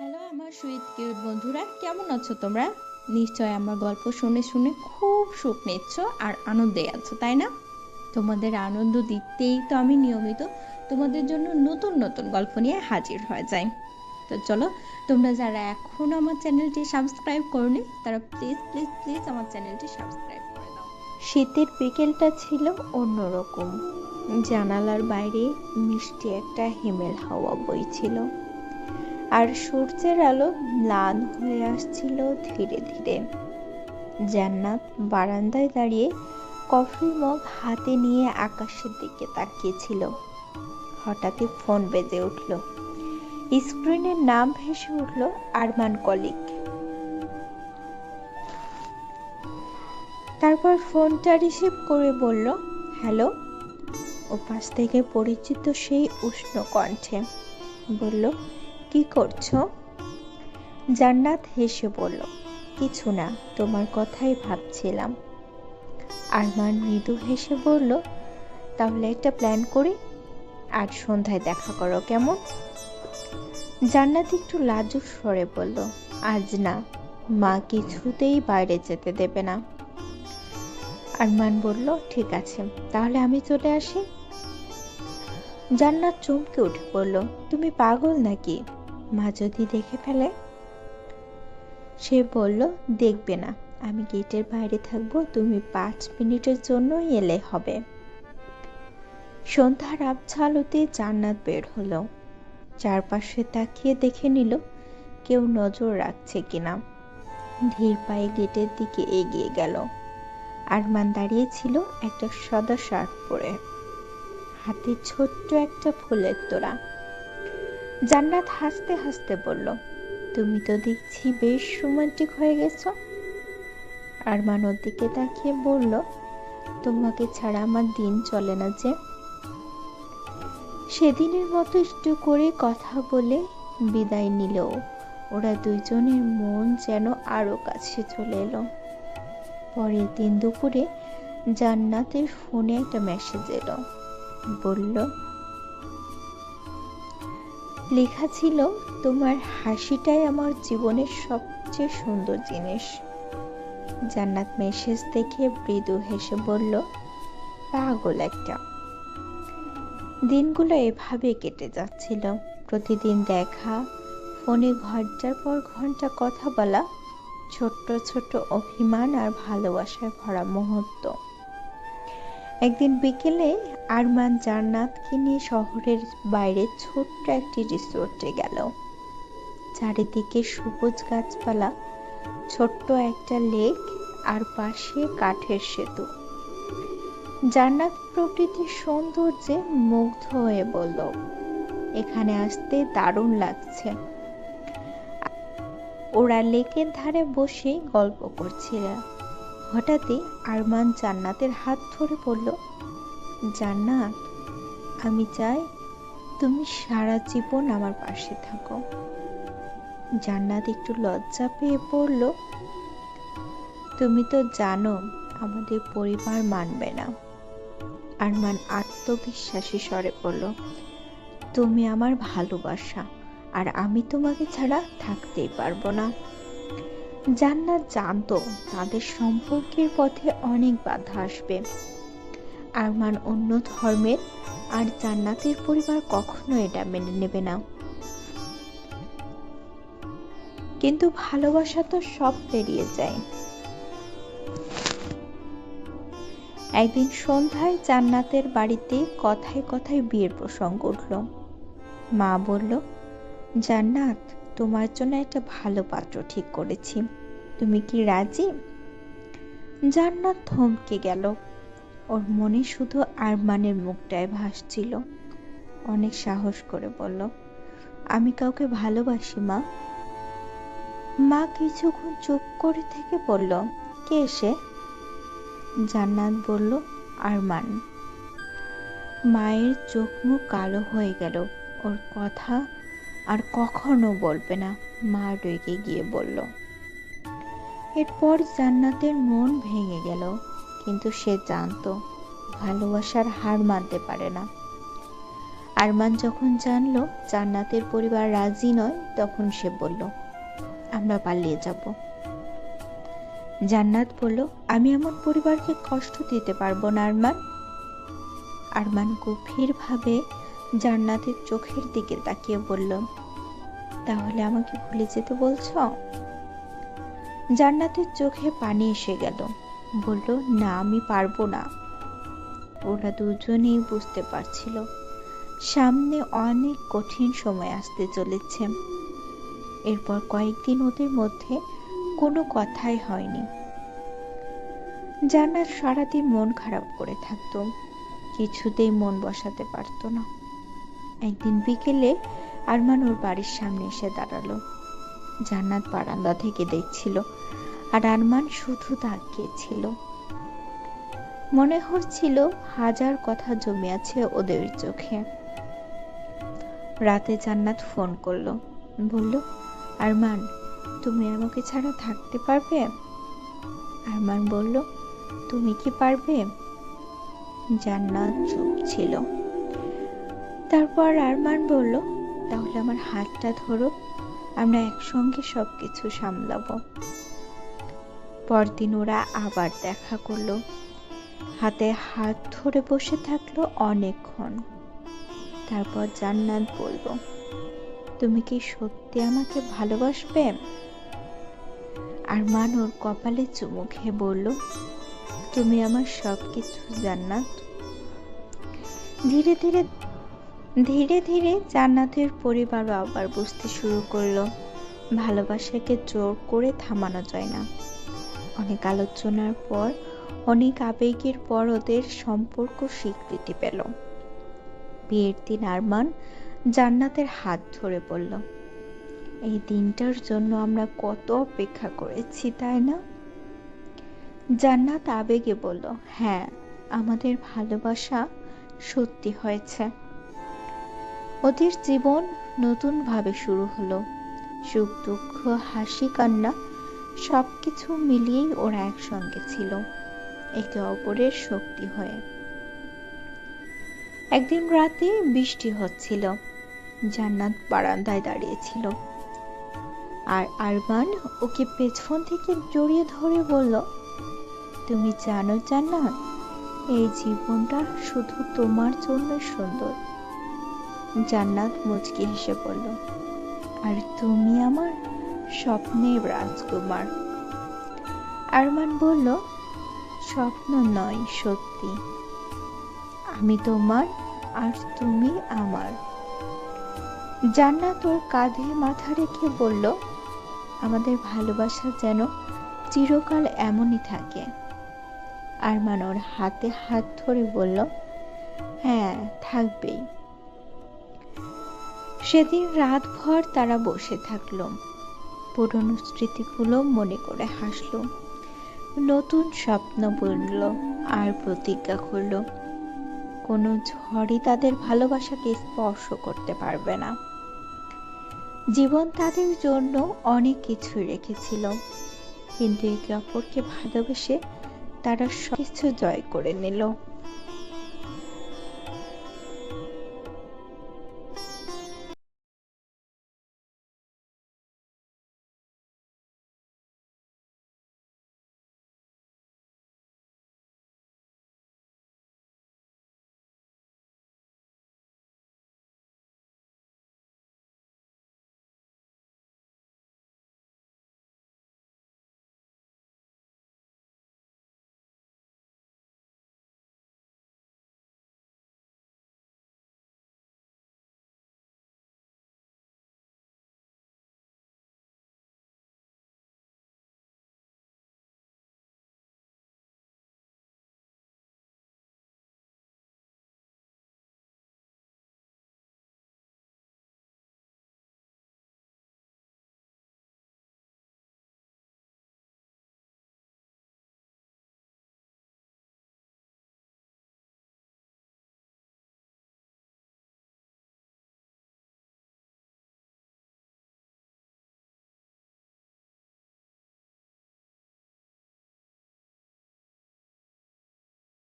Hello আমার sweet cute বন্ধুরা, কেমন আছো তোমরা? নিশ্চয় আমার গল্প শুনে শুনে খুব সুখ নিচ্ছ আর আনন্দে আছো, তাই না? তোমাদের আনন্দ দিতেই তো আমি নিয়মিত তোমাদের জন্য নতুন নতুন গল্প নিয়ে হাজির হয়ে যাই। তো চলো, তোমরা যারা এখনও আমার চ্যানেলটি সাবস্ক্রাইব করনি, তারা প্লিজ প্লিজ প্লিজ আমার চ্যানেলটি সাবস্ক্রাইব করে দাও। শীতের বিকেলটা ছিল অন্যরকম। জানালার বাইরে মিষ্টি একটা হিমেল হাওয়া বইছিল। আর সূর্যের আলো ম্লান হয়ে আসছিল ধীরে ধীরে। জান্নাত বারান্দায় দাঁড়িয়ে কফি মগ হাতে নিয়ে আকাশের দিকে তাকিয়েছিল। হঠাৎই ফোন বেজে উঠল। স্ক্রিনের নাম ভেসে উঠল আরমান কলিক। তারপর ফোনটা রিসিভ করে বলল, হ্যালো? ওপাশ থেকে পরিচিত সেই উষ্ণ কণ্ঠে বলল কি করছ? জান্নাত হেসে বলল, কিছু না, তোমার কথাই ভাবছিলাম। আরমান মৃদু হেসে বলল, তাহলে একটা প্ল্যান করি আজ সন্ধ্যায় দেখা করো কেমন? জান্নাত একটু লাজুক স্বরে বলল, আজ না, মা কিছুতেই বাইরে যেতে দেবে না। আরমান বলল, ঠিক আছে, তাহলে আমি চলে আসি। জান্নাত চমকে উঠে বলল, তুমি পাগল নাকি? মা যদি দেখে ফেলে, সে বলল, দেখবে না। আমি গেটের বাইরে থাকব, তুমি পাঁচ মিনিটের জন্য এলে হবে সন্ধ্যার আবছালোতে জান্নাত বের হলো। চারপাশে তাকিয়ে দেখে নিল, কেউ নজর রাখছে কিনা। ধীর পায়ে গেটের দিকে এগিয়ে গেল আরমান দাঁড়িয়ে ছিল একটা সাদা শার্ট পরে। হাতে ছোট্ট একটা ফুলের তোড়া। জান্নাত হাসতে হাসতে বলল, তুমি তো দেখছি বেশ রোমান্টিক হয়ে গেছো। আরমান ওর দিকে তাকিয়ে বলল, তোমাকে ছাড়া আমার দিন চলে না যে। সেদিনের মতো একটু করে কথা বলে বিদায় নিল ওরা দুইজনের মন যেন আরও কাছে চলে এলো। পরের দিন দুপুরে জান্নাতের ফোনে একটা মেসেজ এলো। বলল লেখা ছিল, তোমার হাসিটাই আমার জীবনের সবচেয়ে সুন্দর জিনিস। জান্নাত মেসেজ দেখে মৃদু হেসে বলল, পাগল একটা। দিনগুলো এভাবে কেটে যাচ্ছিল। প্রতিদিন দেখা, ফোনে ঘণ্টার পর ঘণ্টা কথা বলা, ছোট্ট ছোট্ট অভিমান আর ভালোবাসায় ভরা মুহূর্ত। একদিন বিকেলে আরমান জান্নাতকে নিয়ে শহরের বাইরে ছোট্ট একটি রিসোর্টে গেল। চারিদিকে সবুজ গাছপালা, ছোট্ট একটা লেক আর পাশে কাঠের সেতু। জান্নাত প্রকৃতির সৌন্দর্যে মুগ্ধ হয়ে বলল, এখানে আসতে দারুণ লাগছে। ওরা লেকের ধারে বসে গল্প করছিল হঠাৎই আরমান জান্নাতের হাত ধরে বলল, জান্নাত, আমি চাই তুমি সারা জীবন আমার পাশে থাকো। জান্নাত একটু লজ্জা পেয়ে পড়ল তুমি তো জানো আমাদের পরিবার মানবে না। আরমান আত্মবিশ্বাসী স্বরে বলল, তুমি আমার ভালোবাসা আর আমি তোমাকে ছাড়া থাকতেই পারব না। জান্নাত জানতো তাদের সম্পর্কের পথে অনেক বাধা আসবে। আরমান অন্য ধর্মের আর জান্নাতের পরিবার কখনো এটা মেনে নেবে না। কিন্তু ভালোবাসা তো সব পেরিয়ে যায়। একদিন সন্ধ্যায় জান্নাতের বাড়িতে কথায় কথায় বিয়ের প্রসঙ্গ উঠল। মা বলল, জান্নাত, তোমার জন্য একটা ভালো পাত্র ঠিক করেছি। তুমি কি রাজি? জান্নাত থমকে গেল। ওর মনে শুধু আরমানের মুখটায় ভাসছিল। অনেক সাহস করে বলল, আমি কাউকে ভালোবাসি, মা। মা কিছুক্ষণ চুপ করে থেকে বলল, কে এসে জান্নাত বলল, আরমান। মায়ের চোখ মুখ কালো হয়ে গেল। ওর কথা আর কখনো বলবে না। মা রেগে গিয়ে বলল এরপর জান্নাতের মন ভেঙে গেল, কিন্তু সে জানতো ভালোবাসার হার মানতে পারে না। আরমান যখন জানলো জান্নাতের পরিবার রাজি নয়, তখন সে বলল, আমরা পালিয়ে যাব। জান্নাত বলল, আমি আমার পরিবারকে কষ্ট দিতে পারব না, আরমান। আরমান গভীরভাবে জান্নাতের চোখের দিকে তাকিয়ে বলল, তাহলে আমাকে ভুলে যেতে বলছো? জান্নাতের চোখে পানি এসে গেল। বলল, না, আমি পারব না। ওরা দুজনেই বুঝতে পারছিল। সামনে অনেক কঠিন সময় আসতে চলেছে। এরপর কয়েকদিন ওদের মধ্যে কোনো কথাই হয়নি। জান্নাত সারাদিন মন খারাপ করে থাকতো। কিছুতেই মন বসাতে পারতো না। একদিন বিকেলে আরমান ওর বাড়ির সামনে এসে দাঁড়াল। জান্নাত বারান্দা থেকে দেখছিল আর আরমান শুধু তাকিয়েছিল। মনে হচ্ছিল হাজার কথা জমে আছে ওদের চোখে। রাতে জান্নাত ফোন করল। বলল, আরমান, তুমি আমাকে ছাড়া থাকতে পারবে? আরমান বলল, তুমি কি পারবে? জান্নাত চুপ ছিল। তারপর আরমান বলল, তাহলে আমার হাতটা ধরো, আমরা একসঙ্গে সবকিছু সামলাবো। পরদিন ওরা আবার দেখা করল। হাতে হাত ধরে বসে থাকল অনেকক্ষণ। তারপর জান্নাত বলল, তুমি কি সত্যি আমাকে ভালোবাসবে? আর মান ওর কপালে চুমু খেয়ে বলল, তুমি আমার সব কিছু জান্নাত। ধীরে ধীরে ধীরে ধীরে জান্নাতের পরিবারও আবার বুঝতে শুরু করল, ভালোবাসাকে জোর করে থামানো যায় না। অনেক আলোচনার পর অনেক আবেগের পর ওদের সম্পর্ক স্বীকৃতি পেল। বিয়ের দিন আরমান জান্নাতের হাত ধরে বলল, এই দিনটার জন্য আমরা কত অপেক্ষা করেছি, তাই না? জান্নাত আবেগে বলল হ্যাঁ আমাদের ভালোবাসা সত্যি হয়েছে। ওদের জীবন নতুনভাবে শুরু হলো। সুখ, দুঃখ, হাসি, কান্না সবকিছু মিলিয়েই ওরা একসঙ্গে ছিল, একে অপরের শক্তি হয়ে। একদিন রাতে বৃষ্টি হচ্ছিল, জান্নাত বারান্দায় দাঁড়িয়েছিল। আর আরমান ওকে পেছন থেকে জড়িয়ে ধরে বলল, তুমি জানো জান্নাত, এই জীবনটা শুধু তোমার জন্য সুন্দর। জান্নাত মুচকি হেসে বলল, আর তুমি আমার স্বপ্নের রাজকুমার। আরমান বলল, স্বপ্ন নয়, সত্যি। আমি তোমার আর তুমি আমার। জান্নাত ওর কাঁধে মাথা রেখে বলল, আমাদের ভালোবাসা যেন চিরকাল এমনই থাকে। আরমান ওর হাতে হাত ধরে বলল হ্যাঁ থাকবেই। সেদিন রাতভর তারা বসে থাকল। পুরনো স্মৃতিগুলো মনে করে হাসলো। নতুন স্বপ্ন বুনল আর প্রতিজ্ঞা করল, কোনো ঝড়ই তাদের ভালোবাসাকে স্পর্শ করতে পারবে না। জীবন তাদের জন্য অনেক কিছু রেখেছিল, কিন্তু একে অপরকে ভালোবেসে তারা সব কিছু জয় করে নিল।